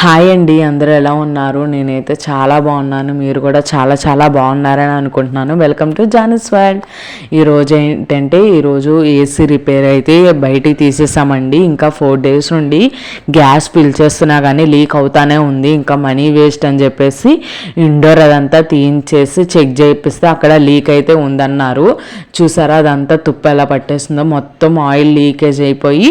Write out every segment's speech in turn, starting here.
Hi అండి అందరూ ఎలా ఉన్నారు? నేనైతే చాలా బాగున్నాను. మీరు కూడా చాలా చాలా బాగున్నారని అనుకుంటున్నాను. వెల్కమ్ టు జానస్ వరల్డ్ ఈరోజు ఏంటంటే ఈరోజు ఏసీ రిపేర్ అయితే బయటికి తీసేసామండి. ఇంకా ఫోర్ డేస్ నుండి గ్యాస్ పిలిచేస్తున్నా కానీ లీక్ అవుతానే ఉంది. ఇంకా మనీ వేస్ట్ అని చెప్పేసి ఇండోర్ అదంతా తీయించేసి చెక్ చేయిస్తే అక్కడ లీక్ అయితే ఉందన్నారు. చూసారా అదంతా తుప్పు ఎలా పట్టేస్తుందో. మొత్తం ఆయిల్ లీకేజ్ అయిపోయి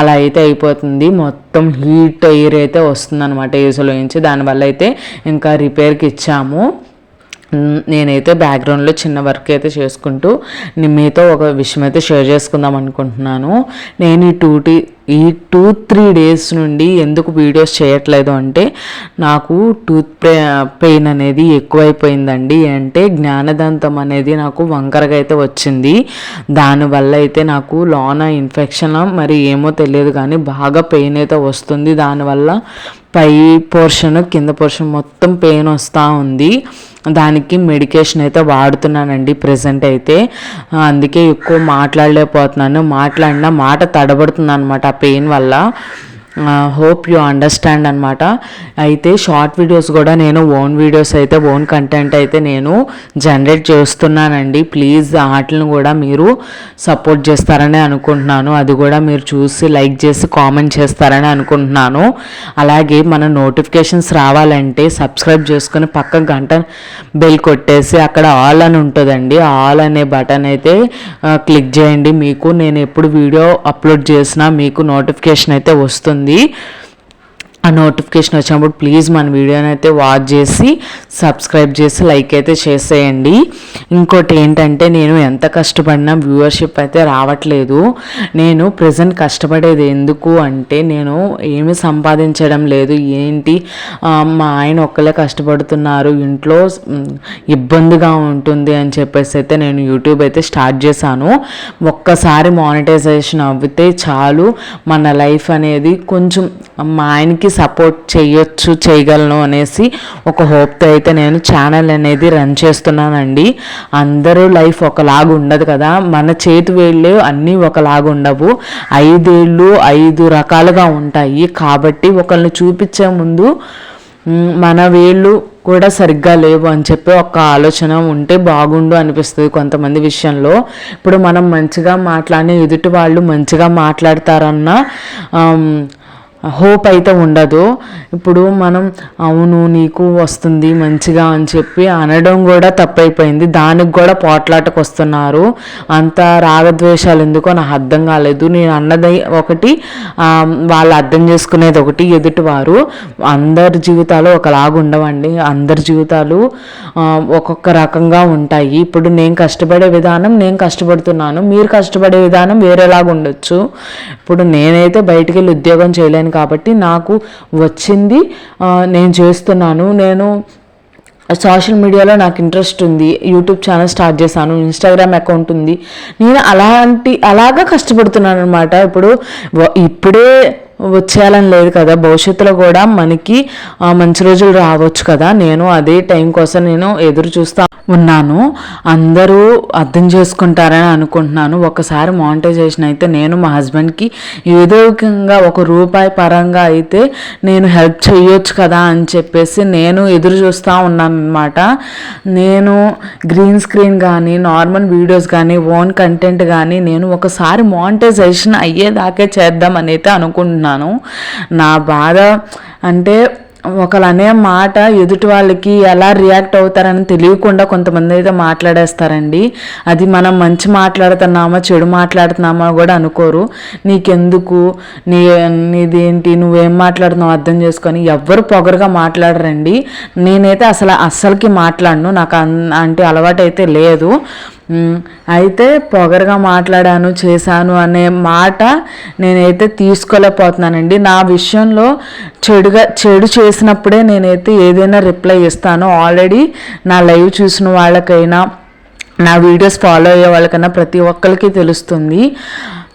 అలా అయితే అయిపోతుంది. మొత్తం మొత్తం హీట్ ఎయిర్ అయితే వస్తుందన్నమాట ఏసీలో నుంచి. దానివల్ల అయితే ఇంకా రిపేర్కి ఇచ్చాము. నేనైతే బ్యాక్గ్రౌండ్లో చిన్న వర్క్ అయితే చేసుకుంటూ మీతో ఒక విషయం అయితే షేర్ చేసుకుందాం అనుకుంటున్నాను. నేను ఈ టూ టీ ఈ టూ త్రీ డేస్ నుండి ఎందుకు వీడియోస్ చేయట్లేదు అంటే నాకు టూత్ పెయిన్ అనేది ఎక్కువైపోయిందండి. అంటే జ్ఞానదంతం అనేది నాకు వంకరగా అయితే వచ్చింది. దానివల్ల అయితే నాకు లోన ఇన్ఫెక్షన్ మరి ఏమో తెలియదు కానీ బాగా పెయిన్ అయితే వస్తుంది. దానివల్ల పై పోర్షన్ కింద పోర్షన్ మొత్తం పెయిన్ వస్తూ ఉంది. దానికి మెడికేషన్ అయితే వాడుతున్నానండి ప్రజెంట్ అయితే. అందుకే ఎక్కువ మాట్లాడలేకపోతున్నాను. మాట్లాడినా మాట తడబడుతుంది అనమాట ఆ పెయిన్ వల్ల. హోప్ యూ అండర్స్టాండ్ అనమాట అయితే షార్ట్ వీడియోస్ కూడా నేను ఓన్ వీడియోస్ అయితే ఓన్ కంటెంట్ అయితే నేను జనరేట్ చేస్తున్నానండి. ప్లీజ్ వాటిని కూడా మీరు సపోర్ట్ చేస్తారని అనుకుంటున్నాను. అది కూడా మీరు చూసి లైక్ చేసి కామెంట్ చేస్తారని అనుకుంటున్నాను. అలాగే మన నోటిఫికేషన్స్ రావాలంటే సబ్స్క్రైబ్ చేసుకుని పక్క గంట బెల్ కొట్టేసి అక్కడ ఆల్ అని ఉంటుందండి. ఆల్ అనే బటన్ అయితే క్లిక్ చేయండి. మీకు నేను ఎప్పుడు వీడియో అప్లోడ్ చేసినా మీకు నోటిఫికేషన్ అయితే వస్తుంది. ఉంది ఆ నోటిఫికేషన్ వచ్చినప్పుడు ప్లీజ్ మన వీడియోని అయితే వాచ్ చేసి సబ్స్క్రైబ్ చేసి లైక్ అయితే చేసేయండి. ఇంకోటి ఏంటంటే నేను ఎంత కష్టపడినా వ్యూవర్షిప్ అయితే రావట్లేదు. నేను ప్రజెంట్ కష్టపడేది ఎందుకు అంటే నేను ఏమి సంపాదించడం లేదు. ఏంటి? మా ఆయన ఒక్కలే కష్టపడుతున్నారు. ఇంట్లో ఇబ్బందిగా ఉంటుంది అని చెప్పేసి అయితే నేను యూట్యూబ్ అయితే స్టార్ట్ చేశాను. ఒక్కసారి మానిటైజేషన్ అవ్వితే చాలు. మన లైఫ్ అనేది కొంచెం మా ఆయనకి సపోర్ట్ చేయొచ్చు చేయగలను అనేసి ఒక హోప్తో అయితే నేను ఛానల్ అనేది రన్ చేస్తున్నానండి. అందరూ లైఫ్ ఒకలాగా ఉండదు కదా. మన చేతి వేళ్ళు అన్నీ ఒకలాగా ఉండవు. ఐదేళ్ళు ఐదు రకాలుగా ఉంటాయి. కాబట్టి ఒకరిని చూపించే ముందు మన వేళ్ళు కూడా సరిగ్గా లేవు అని చెప్పి ఒక ఆలోచన ఉంటే బాగుండు అనిపిస్తుంది కొంతమంది విషయంలో. ఇప్పుడు మనం మంచిగా మాట్లాడిన ఎదుటి వాళ్ళు మంచిగా మాట్లాడతారన్న హోప్ అయితే ఉండదు. ఇప్పుడు మనం అవును నీకు వస్తుంది మంచిగా అని చెప్పి అనడం కూడా తప్పైపోయింది. దానికి కూడా పోట్లాటకు వస్తున్నారు అంత రాగద్వేషాలు ఎందుకో నాకు అర్థం కాలేదు. నేను అన్నది ఒకటి వాళ్ళు అర్థం చేసుకునేది ఒకటి ఎదుటివారు. అందరి జీవితాలు ఒకలాగా ఉండవండి. అందరి జీవితాలు ఒక్కొక్క రకంగా ఉంటాయి. ఇప్పుడు నేను కష్టపడే విధానం నేను కష్టపడుతున్నాను. మీరు కష్టపడే విధానం వేరేలాగా ఉండొచ్చు. ఇప్పుడు నేనైతే బయటికి వెళ్ళి ఉద్యోగం చేయలేను కాబట్టి నాకు వచ్చింది. నేను చేస్తున్నాను. నేను సోషల్ మీడియాలో నాకు ఇంట్రెస్ట్ ఉంది. యూట్యూబ్ ఛానల్ స్టార్ట్ చేశాను. ఇన్స్టాగ్రామ్ అకౌంట్ ఉంది. నేను అలాంటి అలాగా కష్టపడుతున్నాను అనమాట ఇప్పుడు ఇప్పుడే వచ్చేయాలని లేదు కదా. భవిష్యత్తులో కూడా మనకి మంచి రోజులు రావచ్చు కదా. నేను అదే టైం కోసం నేను ఎదురు చూస్తా ఉన్నాను. అందరూ అర్థం చేసుకుంటారని అనుకుంటున్నాను. ఒకసారి మానిటైజేషన్ అయితే నేను మా హస్బెండ్కి ఏదో విధంగా ఒక రూపాయి పరంగా అయితే నేను హెల్ప్ చేయొచ్చు కదా అని చెప్పేసి నేను ఎదురు చూస్తూ ఉన్నాను అనమాట నేను గ్రీన్ స్క్రీన్ కానీ నార్మల్ వీడియోస్ కానీ ఓన్ కంటెంట్ కానీ నేను ఒకసారి మానిటైజేషన్ అయ్యేదాకే చేద్దామని అయితే అనుకుంటున్నాను. నా బాధ అంటే ఒకళ్ళు అనే మాట ఎదుటి వాళ్ళకి ఎలా రియాక్ట్ అవుతారని తెలియకుండా కొంతమంది అయితే మాట్లాడేస్తారండి. అది మనం మంచి మాట్లాడుతున్నామా చెడు మాట్లాడుతున్నామా కూడా అనుకోరు. నీకెందుకు? నీ నీదేంటి? నువ్వేం మాట్లాడుతున్నావు అర్థం చేసుకొని ఎవ్వరు పొగరుగా మాట్లాడరండి. నేనైతే అసలు అస్సలకి మాట్లాడను. నాకు అన్ అంటే అలవాటు అయితే లేదు. అయితే పొగరగా మాట్లాడాను చేశాను అనే మాట నేనైతే తీసుకోలేకపోతున్నానండి. నా విషయంలో చెడుగా చెడు చేసినప్పుడే నేనైతే ఏదైనా రిప్లై ఇస్తాను. ఆల్రెడీ నా లైవ్ చూసిన వాళ్ళకైనా నా వీడియోస్ ఫాలో అయ్యే వాళ్ళకైనా ప్రతి ఒక్కరికి తెలుస్తుంది.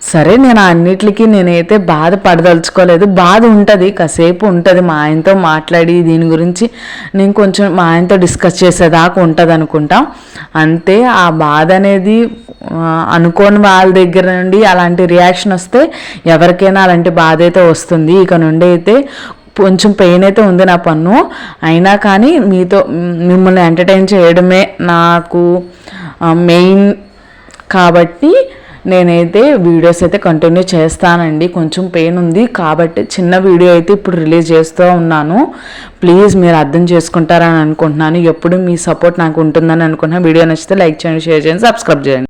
సరే నేను అన్నిటికీ నేనైతే బాధ పడదలుచుకోలేదు బాధ ఉంటుంది కాసేపు ఉంటుంది. మా ఆయనతో మాట్లాడి దీని గురించి నేను కొంచెం మా ఆయనతో డిస్కస్ చేసేదాకా ఉంటుంది అనుకుంటా అంతే ఆ బాధ అనేది అనుకోని వాళ్ళ దగ్గర నుండి అలాంటి రియాక్షన్ వస్తే ఎవరికైనా అలాంటి బాధ అయితే వస్తుంది. ఇక నుండి అయితే కొంచెం పెయిన్ అయితే ఉంది నా పన్ను. అయినా కానీ మీతో మిమ్మల్ని ఎంటర్టైన్ చేయడమే నాకు మెయిన్ కాబట్టి నేనైతే వీడియోస్ అయితే కంటిన్యూ చేస్తానండి. కొంచెం పెయిన్ ఉంది. కాబట్టి చిన్న వీడియో అయితే ఇప్పుడు రిలీజ్ చేస్తూ ఉన్నాను. ప్లీజ్ మీరు అర్థం చేసుకుంటారని అనుకుంటున్నాను. ఎప్పుడు మీ సపోర్ట్ నాకు ఉంటుందని అనుకుంటున్నాను వీడియో నచ్చితే లైక్ చేయండి షేర్ చేయండి సబ్స్క్రైబ్ చేయండి.